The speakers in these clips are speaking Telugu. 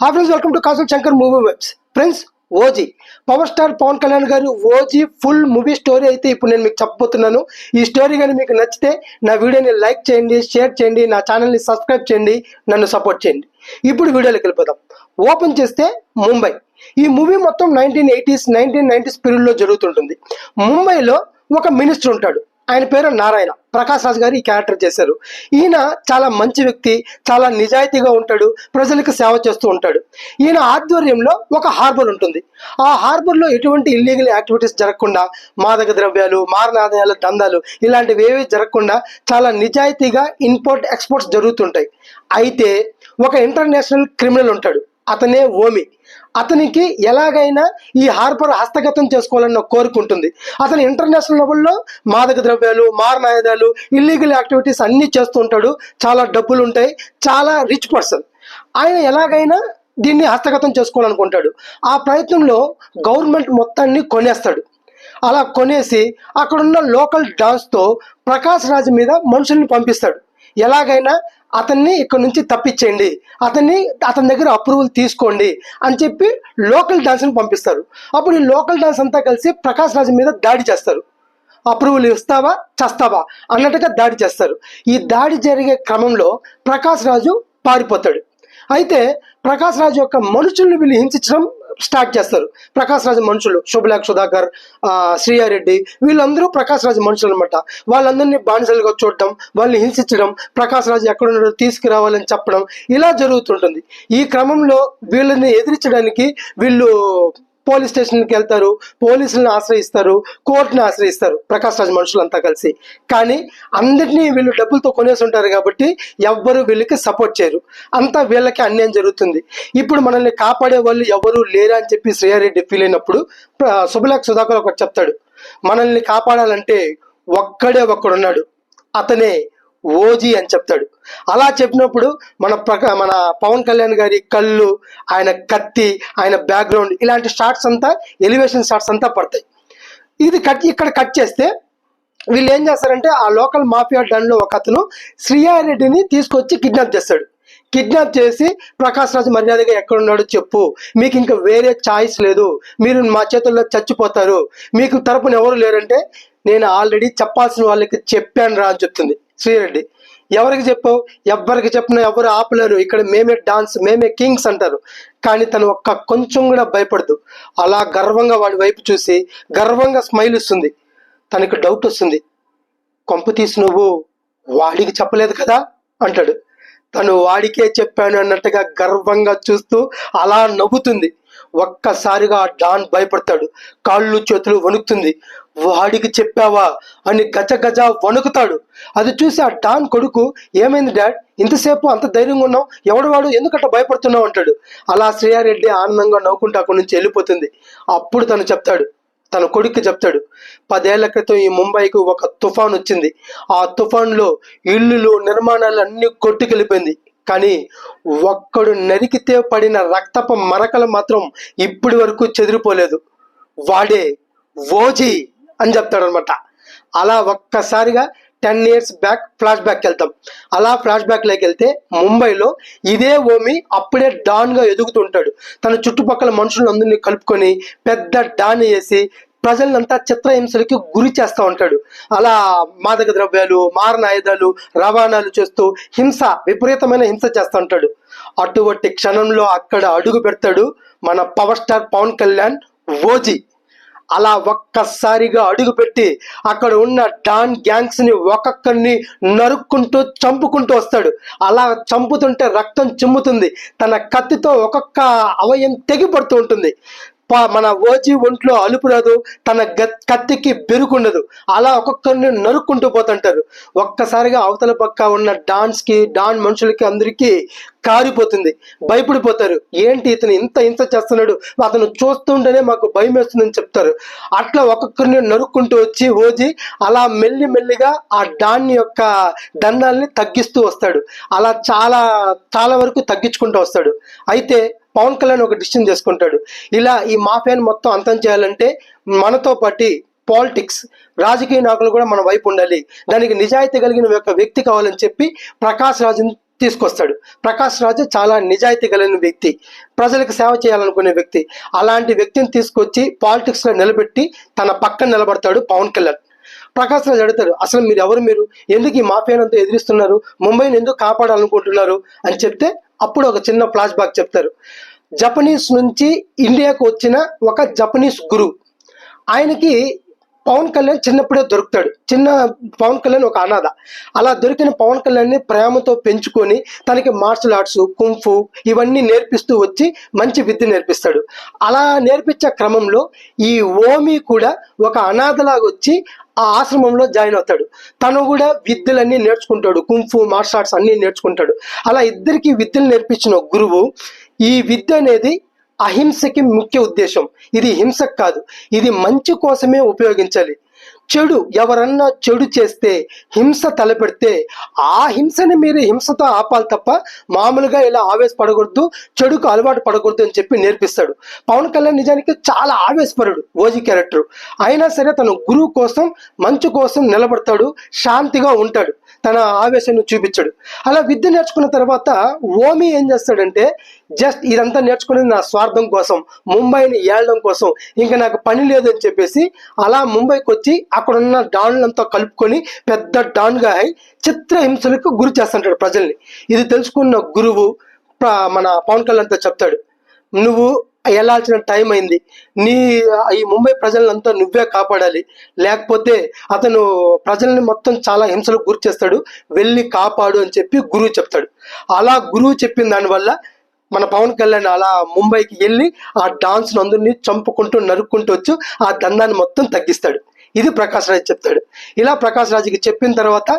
హాయ్ ఫ్రెండ్స్ వెల్కమ్ టు కాసల్ Shankar movie webs friends OG power star Pawan Kalyan గారి ఓజీ ఫుల్ మూవీ స్టోరీ అయితే ఇప్పుడు నేను మీకు చెప్పబోతున్నాను. ఈ స్టోరీ కానీ మీకు నచ్చితే నా వీడియోని లైక్ చేయండి షేర్ చేయండి నా ఛానల్ని సబ్స్క్రైబ్ చేయండి నన్ను సపోర్ట్ చేయండి. ఇప్పుడు వీడియోలోకి వెళ్ళిపోదాం. ఓపెన్ చేస్తే ముంబై ఈ మూవీ మొత్తం నైన్టీన్ ఎయిటీస్ నైన్టీన్ నైన్టీస్ పీరియడ్లో జరుగుతుంటుంది. ముంబైలో ఒక మినిస్టర్ ఉంటాడు. ఆయన పేరు నారాయణ. ప్రకాష్ రాజ్ గారు ఈ క్యారెక్టర్ చేశారు. ఈయన చాలా మంచి వ్యక్తి చాలా నిజాయితీగా ఉంటాడు ప్రజలకు సేవ చేస్తూ ఉంటాడు. ఈయన ఆధ్వర్యంలో ఒక హార్బర్ ఉంటుంది. ఆ హార్బర్లో ఎటువంటి ఇల్లీగల్ యాక్టివిటీస్ జరగకుండా మాదక ద్రవ్యాలు మారణాదయాలు దందాలు ఇలాంటివి ఏవి జరగకుండా చాలా నిజాయితీగా ఇంపోర్ట్ ఎక్స్పోర్ట్స్ జరుగుతుంటాయి. అయితే ఒక ఇంటర్నేషనల్ క్రిమినల్ ఉంటాడు. అతనే ఓమి. అతనికి ఎలాగైనా ఈ హార్బర్ హస్తగతం చేసుకోవాలన్న కోరుకుంటుంది. అతను ఇంటర్నేషనల్ లెవెల్లో మాదక ద్రవ్యాలు మారణాయుధాలు ఇల్లీగల్ యాక్టివిటీస్ అన్నీ చేస్తుంటాడు చాలా డబ్బులు ఉంటాయి. చాలా రిచ్ పర్సన్ ఆయన ఎలాగైనా దీన్ని హస్తగతం చేసుకోవాలనుకుంటాడు. ఆ ప్రయత్నంలో గవర్నమెంట్ మొత్తాన్ని కొనేస్తాడు. అలా కొనేసి అక్కడున్న లోకల్ డాన్స్తో ప్రకాష్ రాజ్ మీద మనుషుల్ని పంపిస్తాడు. ఎలాగైనా అతన్ని ఇక్కడ నుంచి తప్పించేయండి. అతన్ని అతని దగ్గర అప్రూవల్ తీసుకోండి అని చెప్పి లోకల్ డాన్స్ని పంపిస్తారు. అప్పుడు ఈ లోకల్ డాన్స్ అంతా కలిసి ప్రకాష్ రాజు మీద దాడి చేస్తారు. అప్రూవల్ ఇస్తావా? చస్తావా? అన్నట్టుగా దాడి చేస్తారు. ఈ దాడి జరిగే క్రమంలో ప్రకాష్ రాజు పారిపోతాడు. అయితే ప్రకాష్ రాజు యొక్క మనుషుల్ని వీళ్ళు హింసించడం స్టార్ట్ చేస్తారు. ప్రకాశ్ రాజు మనుషులు శుభలేఖ సుధాకర్ ఆ, శ్రీయారెడ్డి వీళ్ళందరూ ప్రకాశ్ రాజు మనుషులు అనమాట వాళ్ళందరినీ బానిసలుగా చూడటం వాళ్ళని హింసించడం ప్రకాశ్ రాజు ఎక్కడున్నాడో తీసుకురావాలని చెప్పడం ఇలా జరుగుతుంటుంది. ఈ క్రమంలో వీళ్ళని ఎదిరించడానికి వీళ్ళు పోలీస్ స్టేషన్కి వెళ్తారు పోలీసులను ఆశ్రయిస్తారు కోర్టుని ఆశ్రయిస్తారు ప్రకాష్ రాజ్ మనుషులంతా కలిసి. కానీ అందరినీ వీళ్ళు డబ్బులతో కొనేసి ఉంటారు కాబట్టి ఎవ్వరు వీళ్ళకి సపోర్ట్ చేయరు. అంతా వీళ్ళకి అన్యాయం జరుగుతుంది. ఇప్పుడు మనల్ని కాపాడే వాళ్ళు ఎవరు లేరా అని చెప్పి శ్రేయారెడ్డి ఫీల్ అయినప్పుడు సుబలాక్ సుధాకర్ ఒకటి చెప్తాడు. మనల్ని కాపాడాలంటే ఒక్కడే ఒక్కడున్నాడు. అతనే ఓజీ అని చెప్తాడు. అలా చెప్పినప్పుడు మన ప్రక మన పవన్ కళ్యాణ్ గారి కళ్ళు ఆయన కత్తి ఆయన బ్యాక్గ్రౌండ్ ఇలాంటి షార్ట్స్ అంతా ఎలివేషన్ షార్ట్స్ అంతా పడతాయి. ఇది కట్ ఇక్కడ కట్ చేస్తే వీళ్ళు ఏం చేస్తారంటే ఆ లోకల్ మాఫియా డన్లో ఒక అతను శ్రీయారెడ్డిని తీసుకొచ్చి కిడ్నాప్ చేస్తాడు. కిడ్నాప్ చేసి ప్రకాష్ రాజ్ మర్యాదగా ఎక్కడున్నాడో చెప్పు. మీకు ఇంకా వేరే ఛాయిస్ లేదు. మీరు మా చేతుల్లో చచ్చిపోతారు. మీకు తరపున ఎవరు లేరంటే నేను ఆల్రెడీ చెప్పాల్సిన వాళ్ళకి చెప్పాను రా అని చెప్తుంది. శ్రీరెడ్డి. ఎవరికి చెప్పావు? ఎవ్వరికి చెప్పినా ఎవరు ఆపలేరు. ఇక్కడ మేమే డాన్స్ మేమే కింగ్స్ అంటారు. కానీ తను ఒక్క కొంచెం కూడా భయపడదు. అలా గర్వంగా వాడి వైపు చూసి గర్వంగా స్మైల్ ఇస్తుంది. తనకు డౌట్ వస్తుంది. కొంపు తీసి నువ్వు వాడికి చెప్పలేదు కదా? అంటాడు. తను వాడికే చెప్పాను అన్నట్టుగా గర్వంగా చూస్తూ అలా నవ్వుతుంది. ఒక్కసారిగా ఆ డాన్ భయపడతాడు. కాళ్ళు చేతులు వణుకుతుంది. వాడికి చెప్పావా అని గజ గజ వణుకుతాడు. అది చూసి ఆ డాన్ కొడుకు ఏమైంది డాడ్? ఇంతసేపు అంత ధైర్యంగా ఉన్నావు? ఎవడు వాడు? ఎందుకంటే భయపడుతున్నావు? అంటాడు. అలా శ్రేయారెడ్డి ఆనందంగా నవ్వుకుంటూ అక్కడి నుంచి వెళ్ళిపోతుంది. అప్పుడు తను చెప్తాడు తన కొడుక్కి చెప్తాడు పదేళ్ళ క్రితం ఈ ముంబైకి ఒక తుఫాన్ వచ్చింది. ఆ తుఫాన్లో ఇల్లులు నిర్మాణాలు అన్ని కొట్టుకెళ్ళిపోయింది. కానీ ఒక్కడు నరికితే పడిన రక్తపు మరకలు మాత్రం ఇప్పటి వరకు చెదిరిపోలేదు. వాడే ఓజీ. అని చెప్తాడనమాట. అలా ఒక్కసారిగా ten years back flash back వెళ్తాం అలా ఫ్లాష్ బ్యాక్లోకి వెళ్తే ముంబైలో ఇదే ఓమి అప్పుడే డాన్గా ఎదుగుతుంటాడు. తన చుట్టుపక్కల మనుషులందరినీ కలుపుకొని పెద్ద డాన్ వేసి ప్రజలంతా చిత్రహింసలకి గురి చేస్తూ ఉంటాడు. అలా మాదక ద్రవ్యాలు మారణాయుధాలు రవాణాలు చేస్తూ హింస విపరీతమైన హింస చేస్తూ ఉంటాడు. అటువంటి క్షణంలో అక్కడ అడుగు పెడతాడు మన power star Pawan Kalyan OG. అలా ఒక్కసారిగా అడుగుపెట్టి అక్కడ ఉన్న డాన్ గ్యాంగ్స్ని ఒక్కొక్కరిని నరుక్కుంటూ చంపుకుంటూ వస్తాడు. అలా చంపుతుంటే రక్తం చిమ్ముతుంది. తన కత్తితో ఒక్కొక్క అవయం తెగిపడుతూ ఉంటుంది. మన ఓజీ ఒంట్లో అలుపు రాదు తన కత్తికి బెరుకుండదు అలా ఒక్కొక్కరిని నరుక్కుంటూ పోతుంటారు. ఒక్కసారిగా అవతల పక్క ఉన్న డాన్స్కి డాన్ మనుషులకి అందరికీ కారిపోతుంది భయపడిపోతారు. ఏంటి ఇతను ఇంత హింస చేస్తున్నాడు? అతను చూస్తుంటేనే మాకు భయం వేస్తుందని చెప్తారు. అట్లా ఒక్కొక్కరిని నరుక్కుంటూ వచ్చి ఓజీ అలా మెల్లి మెల్లిగా ఆ డాన్ యొక్క దండాల్ని తగ్గిస్తూ వస్తాడు. అలా చాలా చాలా వరకు తగ్గించుకుంటూ వస్తాడు. అయితే పవన్ కళ్యాణ్ ఒక డిసిషన్ చేసుకుంటాడు. ఇలా ఈ మాఫియాని మొత్తం అంతం చేయాలంటే మనతో పాటు పాలిటిక్స్ రాజకీయ నాయకులు కూడా మన వైపు ఉండాలి. దానికి నిజాయితీ కలిగిన ఒక వ్యక్తి కావాలని చెప్పి ప్రకాష్ రాజుని తీసుకొస్తాడు. ప్రకాష్ రాజు చాలా నిజాయితీ కలిగిన వ్యక్తి ప్రజలకు సేవ చేయాలనుకునే వ్యక్తి. అలాంటి వ్యక్తిని తీసుకొచ్చి పాలిటిక్స్లో నిలబెట్టి తన పక్కన నిలబడతాడు పవన్ కళ్యాణ్. ప్రకాశ్ రాజు అడుగుతారు అసలు మీరు ఎవరు మీరు? ఎందుకు ఈ మాఫియానంతా ఎదిరిస్తున్నారు? ముంబైని ఎందుకు కాపాడాలనుకుంటున్నారు? అని చెప్తే అప్పుడు ఒక చిన్న ఫ్లాష్ బ్యాక్ చెప్తారు. జపనీస్ నుంచి ఇండియాకు వచ్చిన ఒక జపనీస్ గురు. ఆయనకి పవన్ కళ్యాణ్ చిన్నప్పుడే దొరుకుతాడు. చిన్న పవన్ కళ్యాణ్ ఒక అనాథ. అలా దొరికిన పవన్ కళ్యాణ్ని ప్రేమతో పెంచుకొని తనకి మార్షల్ ఆర్ట్స్ కుంఫు ఇవన్నీ నేర్పిస్తూ వచ్చి మంచి విద్య నేర్పిస్తాడు. అలా నేర్పించే క్రమంలో ఈ ఓమి కూడా ఒక అనాథలాగా వచ్చి ఆ ఆశ్రమంలో జాయిన్ అవుతాడు. తను కూడా విద్యలన్నీ నేర్చుకుంటాడు. కుంఫు మార్షల్ ఆర్ట్స్ అన్నీ నేర్చుకుంటాడు. అలా ఇద్దరికి విద్యలు నేర్పించిన గురువు ఈ విద్య అనేది అహింసకి ముఖ్య ఉద్దేశం. ఇది హింస కాదు. ఇది మంచి కోసమే ఉపయోగించాలి. చెడు ఎవరన్నా చెడు చేస్తే హింస తలపెడితే ఆ హింసని మీరు హింసతో ఆపాలి తప్ప మామూలుగా ఇలా ఆవేశపడకూడదు చెడుకు అలవాటు పడకూడదు అని చెప్పి నేర్పిస్తాడు. పవన్ కళ్యాణ్ నిజానికి చాలా ఆవేశపరుడు ఓజీ క్యారెక్టర్. అయినా సరే తన గురువు కోసం మంచు కోసం నిలబడతాడు శాంతిగా ఉంటాడు. తన ఆవేశాన్ని చూపించాడు. అలా విద్య నేర్చుకున్న తర్వాత ఓమి ఏం చేస్తాడంటే జస్ట్ ఇదంతా నేర్చుకునేది నా స్వార్థం కోసం ముంబైని ఏళ్ళడం కోసం ఇంకా నాకు పని లేదని చెప్పేసి అలా ముంబైకి వచ్చి అక్కడ ఉన్న డాన్లంతా కలుపుకొని పెద్ద డాన్గా అయి చిత్రహింసలకు గురి చేస్తుంటాడు ప్రజల్ని. ఇది తెలుసుకున్న గురువు మన పవన్ కళ్యాణ్తో చెప్తాడు నువ్వు వెళ్ళాల్సిన టైం అయింది. నీ ఈ ముంబై ప్రజలంతా నువ్వే కాపాడాలి. లేకపోతే అతను ప్రజల్ని మొత్తం చాలా హింసలకు గురి చేస్తాడు. వెళ్ళి కాపాడు అని చెప్పి గురువు చెప్తాడు. అలా గురువు చెప్పిన దానివల్ల మన పవన్ కళ్యాణ్ అలా ముంబైకి వెళ్ళి ఆ డాన్స్ అందరినీ చంపుకుంటూ నరుక్కుంటూ వచ్చి ఆ దందాన్ని మొత్తం తగ్గిస్తాడు. ఇది ప్రకాష్ రాజ్ చెప్తాడు. ఇలా ప్రకాష్ రాజ్కి చెప్పిన తర్వాత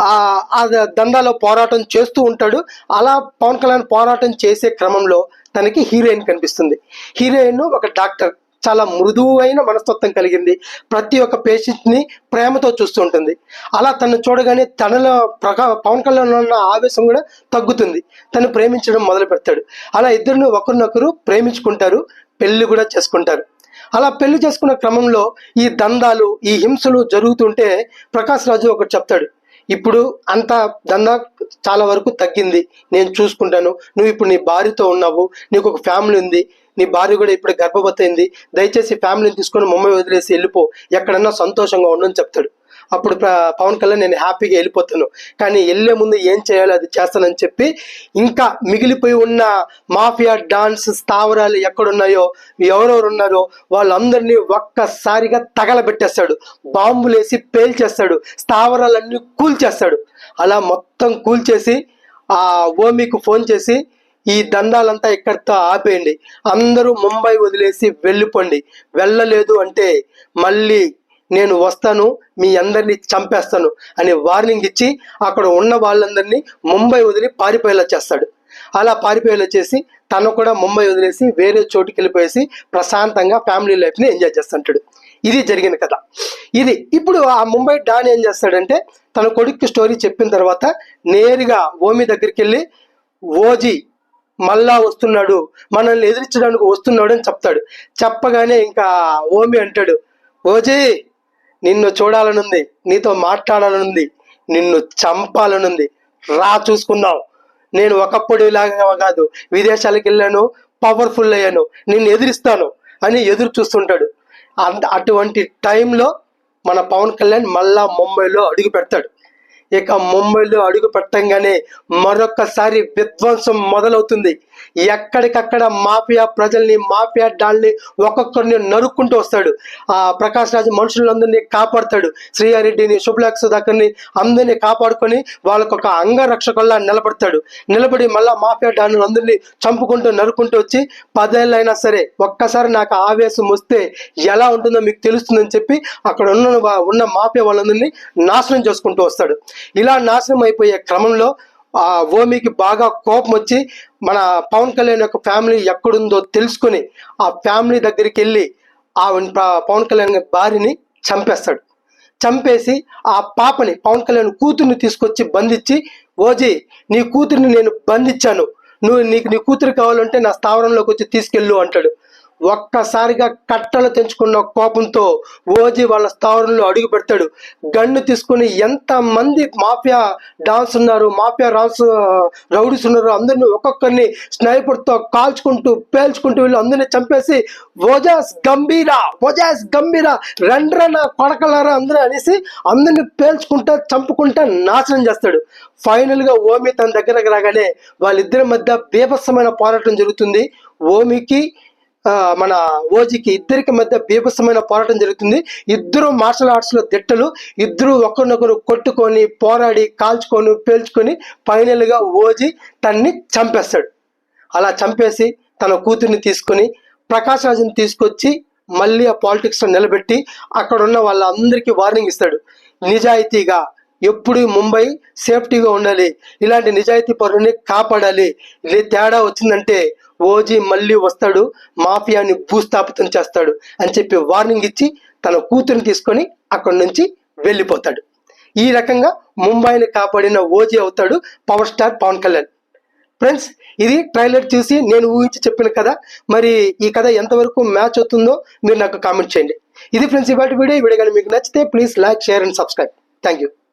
ఆ దందాలో పోరాటం చేస్తూ ఉంటాడు. అలా పవన్ కళ్యాణ్ పోరాటం చేసే క్రమంలో తనకి హీరోయిన్ కనిపిస్తుంది. హీరోయిన్ ఒక డాక్టర్. చాలా మృదువైన మనస్తత్వం కలిగింది. ప్రతి ఒక్క పేషెంట్ని ప్రేమతో చూస్తూ ఉంటుంది. అలా తను చూడగానే తనలో ప్రకా పవన్ కళ్యాణ్ ఉన్న ఆవేశం కూడా తగ్గుతుంది. తను ప్రేమించడం మొదలు పెడతాడు అలా ఇద్దరిని ఒకరినొకరు ప్రేమించుకుంటారు. పెళ్ళి కూడా చేసుకుంటారు. అలా పెళ్ళి చేసుకున్న క్రమంలో ఈ దందాలు ఈ హింసలు జరుగుతుంటే ప్రకాష్ రాజు ఒకటి చెప్తాడు ఇప్పుడు అంత దందా చాలా వరకు తగ్గింది. నేను చూసుకుంటాను. నువ్వు ఇప్పుడు నీ భార్యతో ఉన్నావు. నీకు ఒక ఫ్యామిలీ ఉంది. నీ భార్య కూడా ఇప్పుడు గర్భవతి అయింది. దయచేసి ఫ్యామిలీని తీసుకొని ముంబై వదిలేసి వెళ్ళిపో. ఎక్కడన్నా సంతోషంగా ఉండని చెప్తాడు. అప్పుడు పవన్ కళ్యాణ్ నేను హ్యాపీగా వెళ్ళిపోతాను. కానీ వెళ్ళే ముందు ఏం చేయాలో అది చేస్తానని చెప్పి ఇంకా మిగిలిపోయి ఉన్న మాఫియా డాన్స్ స్థావరాలు ఎక్కడున్నాయో ఎవరెవరు ఉన్నారో వాళ్ళందరినీ ఒక్కసారిగా తగలబెట్టేస్తాడు. బాంబులేసి పేల్చేస్తాడు. స్థావరాలన్నీ కూల్చేస్తాడు. అలా మొత్తం కూల్చేసి ఆ ఓమికు ఫోన్ చేసి ఈ దందాలంతా ఇక్కడితో ఆపేయండి. అందరూ ముంబై వదిలేసి వెళ్ళిపోండి. వెళ్ళలేదు అంటే మళ్ళీ నేను వస్తాను మీ అందరినీ చంపేస్తాను అని వార్నింగ్ ఇచ్చి అక్కడ ఉన్న వాళ్ళందరినీ ముంబై వదిలి పారిపోయేలా చేస్తాడు. అలా పారిపోయేలా చేసి తను కూడా ముంబై వదిలేసి వేరే చోటుకి వెళ్ళిపోయేసి ప్రశాంతంగా ఫ్యామిలీ లైఫ్ని ఎంజాయ్ చేస్తుంటాడు. ఇది జరిగిన కథ. ఇది ఇప్పుడు ఆ ముంబై డాన్ ఏం చేస్తాడంటే తన కొడుక్కి స్టోరీ చెప్పిన తర్వాత నేరుగా ఓమి దగ్గరికి వెళ్ళి ఓజీ మళ్ళా వస్తున్నాడు మనల్ని ఎదిరించడానికి వస్తున్నాడు అని చెప్తాడు. చెప్పగానే ఇంకా ఓమి అంటాడు ఓజీ నిన్ను చూడాలనుంది నీతో మాట్లాడాలనుంది నిన్ను చంపాలనుంది. రా చూసుకుందాం. నేను ఒకప్పుడు ఇలాగా కాదు విదేశాలకు వెళ్ళాను పవర్ఫుల్ అయ్యాను నిన్ను ఎదిరిస్తాను అని ఎదురు చూస్తుంటాడు. అంత అటువంటి టైంలో మన పవన్ కళ్యాణ్ మళ్ళా ముంబైలో అడుగు పెడతాడు. ఇక ముంబైలో అడుగు పెట్టంగానే మరొకసారి విధ్వంసం మొదలవుతుంది. ఎక్కడికక్కడ మాఫియా ప్రజల్ని మాఫియా డాల్ని ఒక్కొక్కరిని నరుక్కుంటూ వస్తాడు. ఆ ప్రకాష్ రాజు మనుషులందరినీ కాపాడుతాడు. శ్రీహారెడ్డిని శుభలాక్ సుధాకర్ని అందరినీ కాపాడుకొని వాళ్ళకు ఒక అంగరక్షకుల్లా నిలబడతాడు. నిలబడి మళ్ళా మాఫియా డాన్లు అందరినీ చంపుకుంటూ నరుక్కుంటూ వచ్చి పదేళ్ళైనా సరే ఒక్కసారి నాకు ఆవేశం వస్తే ఎలా ఉంటుందో మీకు తెలుస్తుందని చెప్పి అక్కడ ఉన్న ఉన్న మాఫియా వాళ్ళందరినీ నాశనం చేసుకుంటూ వస్తాడు. ఇలా నాశనం అయిపోయే క్రమంలో ఆ ఓమికి బాగా కోపం వచ్చి మన పవన్ కళ్యాణ్ యొక్క ఫ్యామిలీ ఎక్కడుందో తెలుసుకొని ఆ ఫ్యామిలీ దగ్గరికి వెళ్ళి ఆ పవన్ కళ్యాణ్ భార్యని చంపేస్తాడు. చంపేసి ఆ పాపని పవన్ కళ్యాణ్ కూతుర్ని తీసుకొచ్చి బంధించి ఓజీ నీ కూతుర్ని నేను బంధించాను. నువ్వు నీకు నీ కూతురు కావాలంటే నా స్థావరంలోకి వచ్చి తీసుకెళ్ళు అంటాడు. ఒక్కసారిగా కట్టలు తెంచుకున్న కోపంతో ఓజీ వాళ్ళ స్థావరంలో అడుగు పెడతాడు. గన్ను తీసుకుని ఎంత మంది మాఫియా డాన్స్ ఉన్నారు మాఫియా రాన్స్ రౌడీస్ ఉన్నారు అందరిని ఒక్కొక్కరిని స్నైపర్తో కాల్చుకుంటూ పేల్చుకుంటూ వీళ్ళు అందరిని చంపేసి ఓజాస్ గంభీరా ఓజాస్ గంభీరా రెండ్ర నా కొడకలారా అందరూ అనేసి అందరిని పేల్చుకుంటా చంపుకుంటా నాశనం చేస్తాడు. ఫైనల్గా ఓమి తన దగ్గరకు రాగానే వాళ్ళిద్దరి మధ్య బీభత్సమైన పోరాటం జరుగుతుంది. ఓమికి మన ఓజీకి ఇద్దరికి మధ్య బీభత్సమైన పోరాటం జరుగుతుంది. ఇద్దరు మార్షల్ ఆర్ట్స్లో దిట్టలు ఇద్దరు ఒకరినొకరు కొట్టుకొని పోరాడి కాల్చుకొని పేల్చుకొని ఫైనల్గా ఓజీ తన్ని చంపేస్తాడు. అలా చంపేసి తన కూతుర్ని తీసుకొని ప్రకాష్ రాజుని తీసుకొచ్చి మళ్ళీ ఆ పాలిటిక్స్లో నిలబెట్టి అక్కడ ఉన్న వాళ్ళందరికీ వార్నింగ్ ఇస్తాడు. నిజాయితీగా ఎప్పుడు ముంబై సేఫ్టీగా ఉండాలి. ఇలాంటి నిజాయితీ పరుని కాపాడాలి. తేడా వచ్చిందంటే ఓజీ మళ్ళీ వస్తాడు మాఫియాని భూస్థాపితం చేస్తాడు అని చెప్పి వార్నింగ్ ఇచ్చి తన కూతురిని తీసుకొని అక్కడి నుంచి వెళ్ళిపోతాడు. ఈ రకంగా ముంబైని కాపాడిన ఓజీ అవుతాడు power star Pawan Kalyan. Friends ఇది ట్రైలర్ చూసి నేను ఊహించి చెప్పిన కథ. మరి ఈ కథ ఎంతవరకు మ్యాచ్ అవుతుందో మీరు నాకు కామెంట్ చేయండి. ఇది ఫ్రెండ్స్ ఇవాటి వీడియో. ఈ వీడియో కానీ మీకు నచ్చితే please like share and subscribe thank you